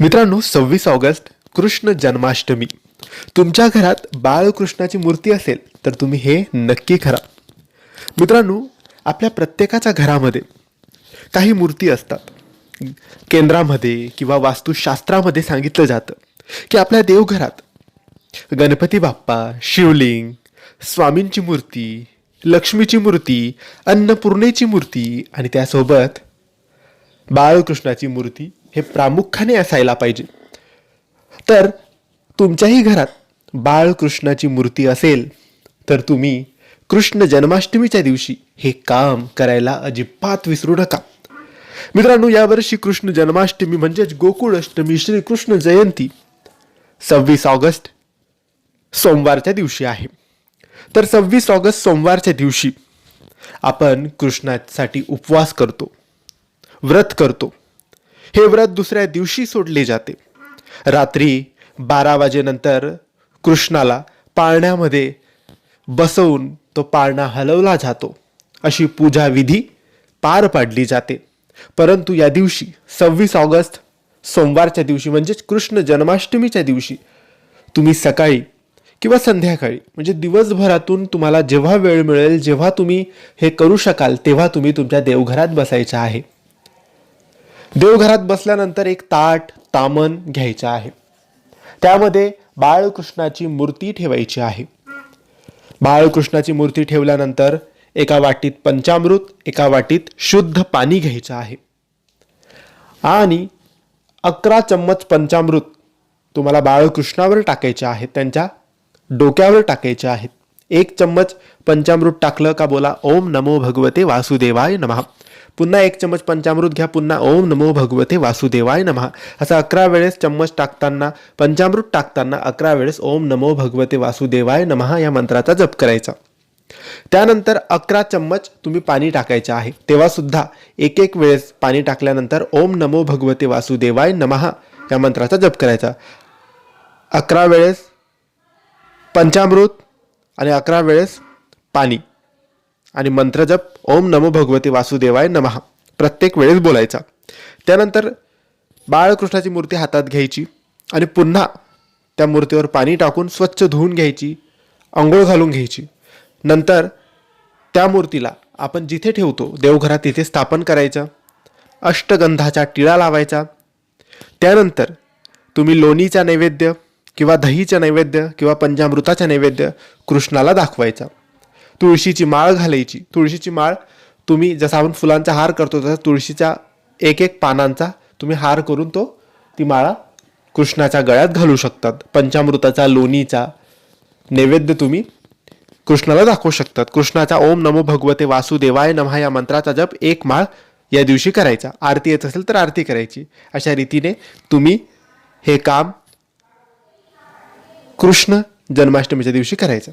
मित्रांनो सव्वीस ऑगस्ट कृष्ण जन्माष्टमी. तुमच्या घरात बाळकृष्णाची मूर्ती असेल तर तुम्ही हे नक्की करा. मित्रांनो आपल्या प्रत्येकाच्या घरामध्ये काही मूर्ती असतात. केंद्रामध्ये किंवा वास्तुशास्त्रामध्ये सांगितलं जातं की आपल्या देवघरात गणपती बाप्पा शिवलिंग स्वामींची मूर्ती लक्ष्मीची मूर्ती अन्नपूर्णेची मूर्ती आणि त्यासोबत बाळकृष्णाची मूर्ती हे प्रामुख्याने असायला पाहिजे. तर तुमच्याही घरात बाळकृष्णाची मूर्ती असेल तर तुम्ही कृष्ण जन्माष्टमीच्या दिवशी हे काम करायला अजिबात विसरू नका. मित्रांनो यावर्षी कृष्ण जन्माष्टमी म्हणजेच गोकुळाष्टमी श्रीकृष्ण श्री कृष्ण जयंती सव्वीस ऑगस्ट सोमवारच्या दिवशी आहे. तर सव्वीस ऑगस्ट सोमवारच्या दिवशी आपण कृष्णासाठी उपवास करतो व्रत करतो. हे व्रत दुसऱ्या दिवशी सोडले जाते. रात्री बारा वाजेनंतर कृष्णाला पाळण्यामध्ये बसवून तो पाळणा हलवला जातो. अशी पूजा विधी पार पाडली जाते. परंतु या दिवशी सव्वीस ऑगस्ट सोमवारच्या दिवशी म्हणजेच कृष्ण जन्माष्टमीच्या दिवशी तुम्ही सकाळी किंवा संध्याकाळी म्हणजे दिवसभरातून तुम्हाला जेव्हा वेळ मिळेल जेव्हा तुम्ही हे करू शकाल तेव्हा तुम्ही तुमच्या देवघरात बसायचं आहे. देवघरात बसल्यानंतर एक ताट तामन घ्यायचं आहे. त्यामध्ये बाळकृष्णाची मूर्ती ठेवायची आहे. बाळकृष्णाची मूर्ती ठेवल्यानंतर एका वाटीत पंचामृत एका वाटीत शुद्ध पाणी घ्यायचं आहे. आणि अकरा चम्मच पंचामृत तुम्हाला बाळकृष्णावर टाकायचे आहेत त्यांच्या डोक्यावर टाकायचे आहेत. एक चम्मच पंचामृत टाकलं का बोला ओम नमो भगवते वासुदेवाय नमः. पुन्हा एक चम्मच पंचामृत घ्या पुन्हा ओम नमो भगवते वासुदेवाय नमः. असं अकरा वेळेस चम्मच टाकताना पंचामृत टाकताना अकरा वेळेस ओम नमो भगवते वासुदेवाय नमः या मंत्राचा जप करायचा. त्यानंतर अकरा चम्मच तुम्ही पाणी टाकायचे आहे. तेव्हा सुद्धा एक एक वेळेस पाणी टाकल्यानंतर ओम नमो भगवते वासुदेवाय नमः या मंत्राचा जप करायचा. अकरा वेळेस पंचामृत आणि अकरा वेळेस पाणी. आणि मंत्रजप ओम नमो भगवते वासुदेवाय नमः. प्रत्येक वेळेस बोलायचा. त्यानंतर बाळकृष्णाची मूर्ती हातात घ्यायची आणि पुन्हा त्या मूर्तीवर पाणी टाकून स्वच्छ धुवून घ्यायची आंघोळ घालून घ्यायची. नंतर त्या मूर्तीला आपण जिथे ठेवतो देवघरात तिथे स्थापन करायचं. अष्टगंधाचा टिळा लावायचा. त्यानंतर तुम्ही लोणीचा नैवेद्य किंवा दहीचा नैवेद्य किंवा पंजामृताचा नैवेद्य कृष्णाला दाखवायचा. तुळशीची माळ घालायची. तुळशीची माळ तुम्ही जसा आपण फुलांचा हार करतो तसा तुळशीच्या एक एक पानांचा तुम्ही हार करून तो ती माळा कृष्णाच्या गळ्यात घालू शकतात. पंचामृताचा लोणीचा नैवेद्य तुम्ही कृष्णाला दाखवू शकतात. कृष्णाचा ओम नमो भगवते वासुदेवाय नमः या मंत्राचा जप एक माळ या दिवशी करायचा. आरती येत असेल तर आरती करायची. अशा रीतीने तुम्ही हे काम कृष्ण जन्माष्टमीच्या दिवशी करायचं.